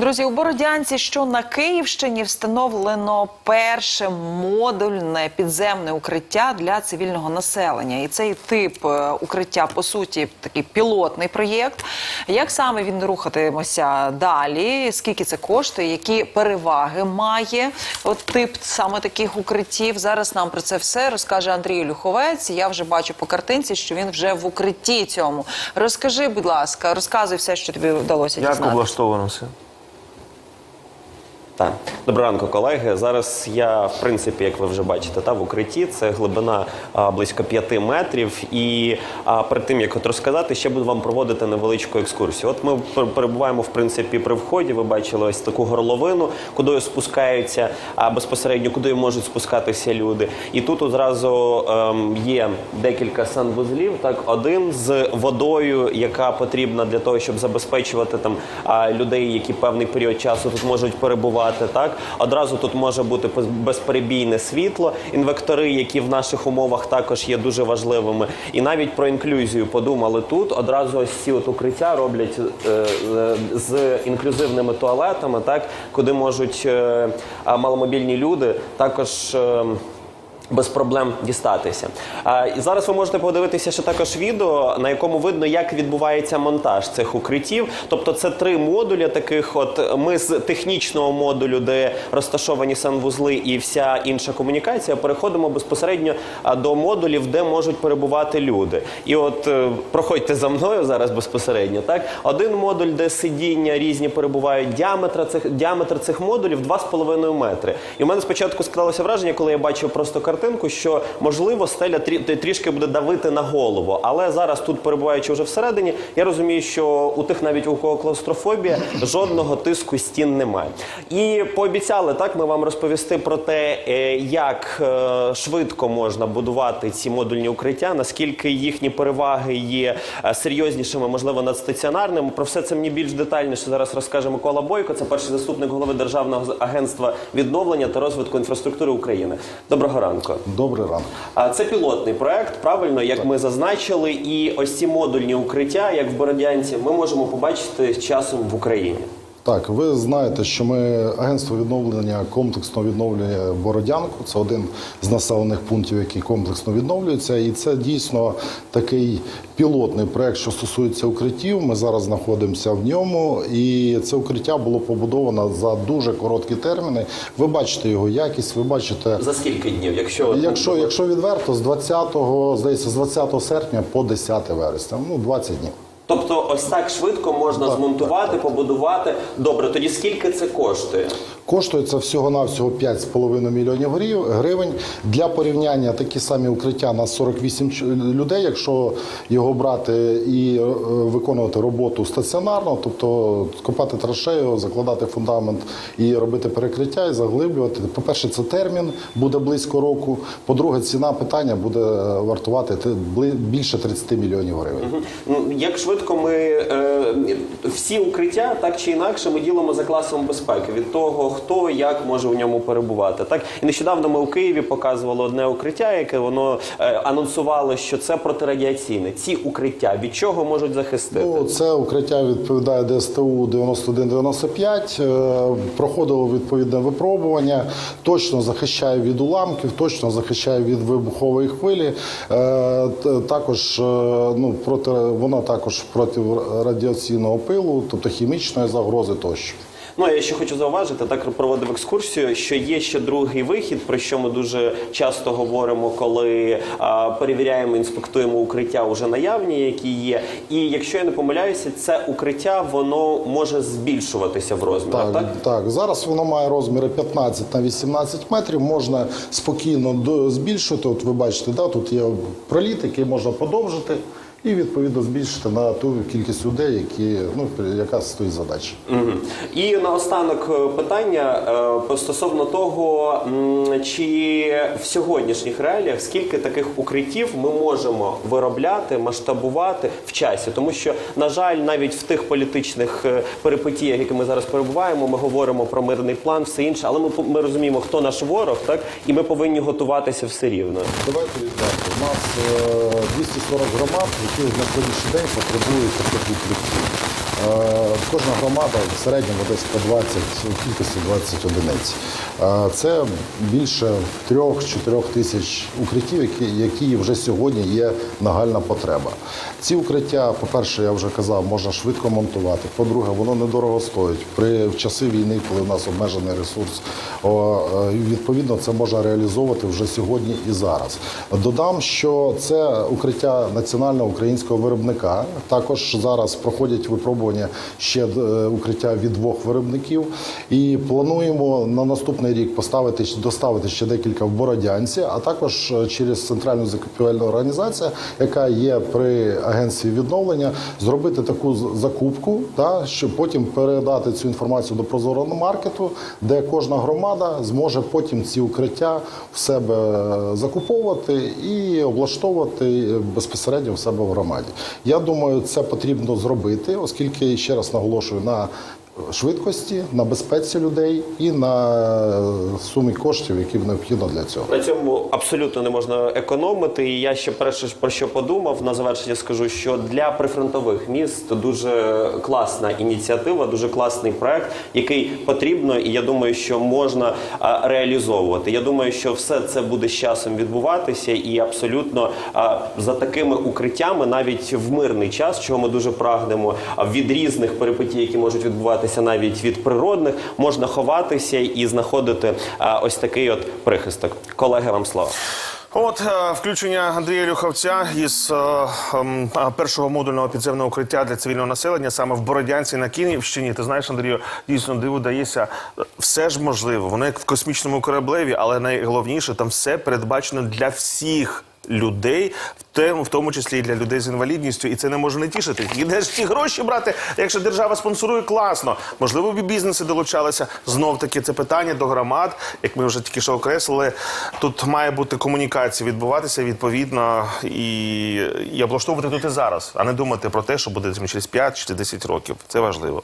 Друзі, у Бородянці, що на Київщині встановлено перше модульне підземне укриття для цивільного населення. І цей тип е, укриття, по суті, такий пілотний проєкт. Як саме він рухатиметься далі? Скільки це коштує? Які переваги має от тип саме таких укриттів? Зараз нам про це все розкаже Андрій Люховець. Я вже бачу по картинці, що він вже в укритті цьому. Розкажи, будь ласка, розказуй все, що тобі вдалося Як облаштовано все? Так, доброго ранку, колеги. Зараз я, в принципі, як ви вже бачите, та в укритті це глибина а, близько 5 метрів. І а, перед тим як от розказати, ще буду вам проводити невеличку екскурсію. От ми пер- перебуваємо в принципі при вході. Ви бачили ось таку горловину, куди спускаються а, безпосередньо, куди можуть спускатися люди. І тут одразу ем, є декілька санвузлів. Так, один з водою, яка потрібна для того, щоб забезпечувати там людей, які певний період часу тут можуть перебувати. Так одразу тут може бути безперебійне світло, інвектори, які в наших умовах також є дуже важливими. І навіть про інклюзію подумали тут. Одразу ось ці от укриття роблять е, з інклюзивними туалетами, так куди можуть е, маломобільні люди також. Без проблем дістатися. І зараз ви можете подивитися ще також відео, на якому видно, як відбувається монтаж цих укриттів. Тобто, це три модулі таких. От ми з технічного модулю, де розташовані санвузли і вся інша комунікація, переходимо безпосередньо до модулів, де можуть перебувати люди. І от е, проходьте за мною зараз безпосередньо. Так, один модуль, де сидіння різні перебувають. Діаметр цих діаметр цих модулів 2,5 метри. І в мене спочатку склалося враження, коли я бачив просто картинку, що можливо стеля трі- трішки буде давити на голову. Але зараз тут перебуваючи вже всередині, я розумію, що у тих навіть у кого клаустрофобія жодного тиску стін немає. І пообіцяли так ми вам розповісти про те, е, як е, швидко можна будувати ці модульні укриття, наскільки їхні переваги є е, серйознішими, можливо, над стаціонарними. Про все це мені більш детальніше зараз розкаже Микола Бойко. Це перший заступник голови Державного агентства відновлення та розвитку інфраструктури України. Доброго ранку. Добрий ранок. А це пілотний проект, правильно, як ми зазначили, і ось ці модульні укриття, як в Бородянці, ми можемо побачити з часом в Україні. Так, ви знаєте, що ми агентство відновлення комплексного відновлення Бородянку. Це один з населених пунктів, який комплексно відновлюється, і це дійсно такий пілотний проект, що стосується укриттів. Ми зараз знаходимося в ньому, і це укриття було побудовано за дуже короткі терміни. Ви бачите його якість, ви бачите. За скільки днів? Якщо Якщо, якщо відверто, з 20, здається, з 20 серпня по 10 вересня, ну 20 днів. Тобто, ось так швидко можна Так, змонтувати, побудувати. Добре, тоді скільки це коштує? Коштує це всього-навсього 5,5 мільйонів гривень. Для порівняння такі самі укриття на 48 ч- людей, якщо його брати і е, виконувати роботу стаціонарно, тобто копати траншею, закладати фундамент і робити перекриття і заглиблювати. По-перше, це термін буде близько року. По-друге, ціна питання буде вартувати більше 30 мільйонів гривень. Ну, Як швидко ми е, всі укриття, так чи інакше, ми ділимо за класом безпеки від того, хто як може в ньому перебувати. Так і нещодавно ми у Києві показували одне укриття, яке воно е, анонсувало, що це протирадіаційне. Ці укриття від чого можуть захистити? Ну, це укриття відповідає ДСТУ 9195, е, проходило відповідне випробування, точно захищає від уламків, точно захищає від вибухової хвилі. Е, Також е, ну, проти, вона також проти радіаційного пилу, тобто хімічної загрози тощо. Ну я ще хочу зауважити, так проводив екскурсію, що є ще другий вихід, про що ми дуже часто говоримо, коли а, перевіряємо, інспектуємо укриття уже наявні, які є. І якщо я не помиляюся, це укриття воно може збільшуватися в розмірах. Так, Так, так, зараз воно має розміри 15 на 18 метрів. Можна спокійно збільшити. От ви бачите, да, тут є проліт, який можна подовжити, і відповідно збільшити на ту кількість людей, які ну яка стоїть задача. Мгм. І наостанок е, питання е, стосовно того, чи в сьогоднішніх реаліях скільки таких укриттів ми можемо виробляти, масштабувати в часі, тому що на жаль, навіть в тих політичних е, перипетіях, які ми зараз перебуваємо, ми говоримо про мирний план, все інше, але ми, ми розуміємо, хто наш ворог, так і ми повинні готуватися все рівно. Давайте відверто. У нас е, 240 громад, які на сьогоднішній день потребують таких укриттів. Е, Кожна громада в середньому десь по 20, у кількості 20 одиниць. Е, Це більше 3-4 тисяч укриттів, які, які вже сьогодні є нагальна потреба. Ці укриття, по-перше, я вже казав, можна швидко монтувати. По-друге, воно недорого стоїть. При в часи війни, коли у нас обмежений ресурс, е, відповідно це можна реалізовувати вже сьогодні і зараз. Додам, що це укриття національного українського виробника. Також зараз проходять випробування ще е, укриття від двох виробників. І плануємо на наступний рік поставити доставити ще декілька в Бородянці, а також е, через центральну закупівельну організацію, яка є при агентстві відновлення, зробити таку закупку, та щоб потім передати цю інформацію до прозорого маркету, де кожна громада зможе потім ці укриття в себе е, закуповувати і облаштовувати безпосередньо в себе в громаді. Я думаю, це потрібно зробити, оскільки ще раз наголошую на швидкості, на безпеці людей і на е, сумі коштів, які необхідно для цього. На цьому абсолютно не можна економити. І я ще перше про що подумав на завершення, скажу, що для прифронтових міст дуже класна ініціатива, дуже класний проект, який потрібно, і я думаю, що можна реалізовувати. Я думаю, що все це буде з часом відбуватися, і абсолютно за такими укриттями, навіть в мирний час, чого ми дуже прагнемо, від різних перипетій, які можуть відбуватися навіть від природних, можна ховатися і знаходити ось такий от прихисток. Колеги, вам слово. От е, включення Андрія Люховця із е, ем, першого модульного підземного укриття для цивільного населення саме в Бородянці на Київщині. Ти знаєш, Андрію, дійсно диву дається. Все ж можливо. Воно як в космічному кораблеві, але найголовніше там все передбачено для всіх. Людей, в тому, числі і для людей з інвалідністю, і це не може не тішити. І де ж ці гроші брати, якщо держава спонсорує класно? Можливо, б бізнеси долучалися. Знов таки це питання до громад, як ми вже тільки що окреслили. Тут має бути комунікація відбуватися відповідно і, і облаштовувати тут і зараз, а не думати про те, що буде через 5 чи 10 років. Це важливо.